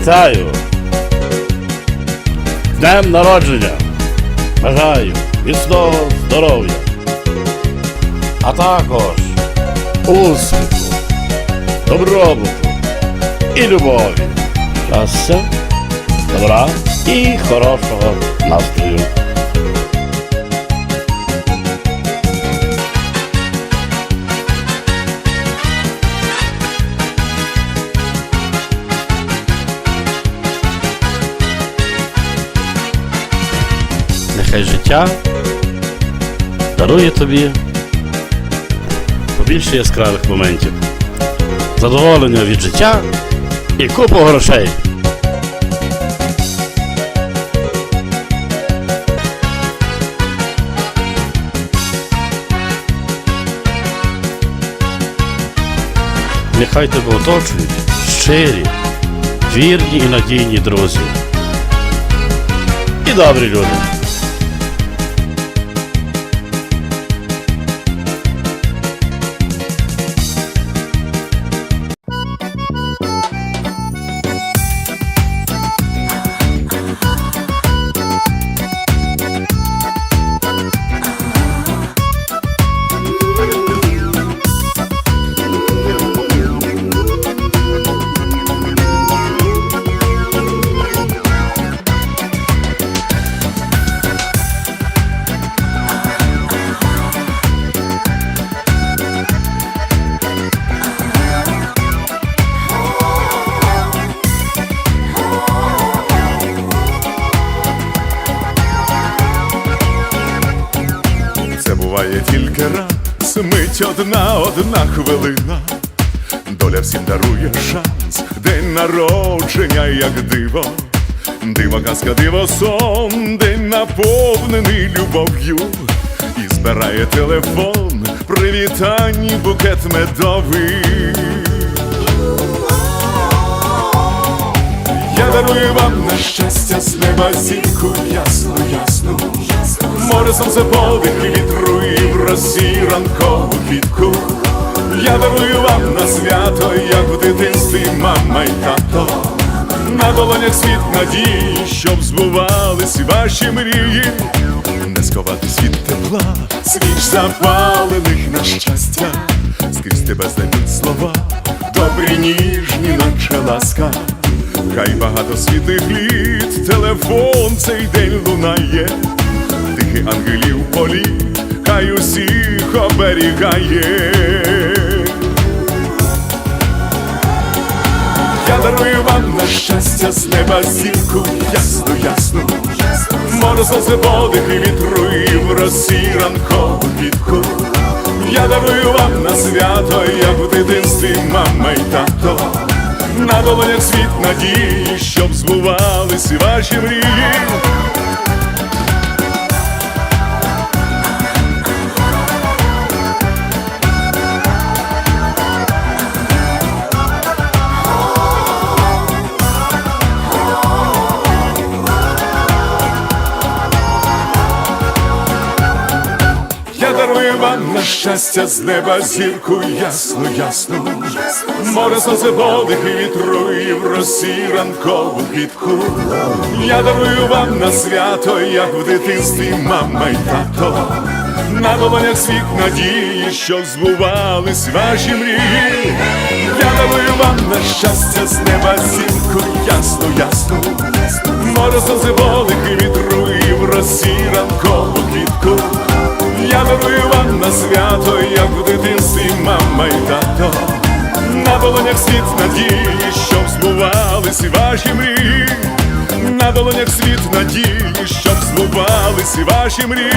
Вітаю! Днем народження! Бажаю міцного здоров'я, а також успіху, добробуту і любові, щастя, добра і хорошого настрою. Нехай життя дарує тобі побільше яскравих моментів, задоволення від життя і купу грошей. Нехай тебе оточують щирі, вірні і надійні друзі. І добрі люди. Буває тільки раз, мить одна, одна хвилина. Доля всім дарує шанс, день народження, як диво, диво, казка, диво, сон, день наповнений любов'ю, і збирає телефон, привітань, букет медовий. Я дарую вам на щастя з неба зірку ясну, ясну. Море сонце і вітру і в росі ранкову квітку. Я дарую вам на свято, як в дитинстві мама й тато. На долонях світ надії, щоб збувались ваші мрії. Не сховати світ тепла, свіч запалених на щастя. Скрізь тебе знайдуть слова, добрі, ніжні, наче ласка. Хай багато світлих літ, телефон цей день лунає, тихий ангелів полі, хай усіх оберігає. Я дарую вам на щастя з неба зірку ясну, ясну. Море сонце подих і вітру і в росі ранкову квітку. Я дарую вам на свято, як в дитинстві мама й тато. На долонях світ надії, щоб збувались ваші мрії. Я дарую вам на щастя з неба зірку ясну, ясну. Море сонце подих і вітру і в росі ранкову квітку. Я дарую вам на свято, як в дитинстві мама й тато. На долонях світ надії, щоб збувались ваші мрії. Я дарую вам на щастя з неба зірку ясну, ясну. Море і вітру і в росі ранкову квітку. Я дарую вам на свято, як в дитинстві мама й тато. На долонях світ надії, щоб збували збувались і ваші мрії, на долонях світ надії, щоб збувались і ваші мрії.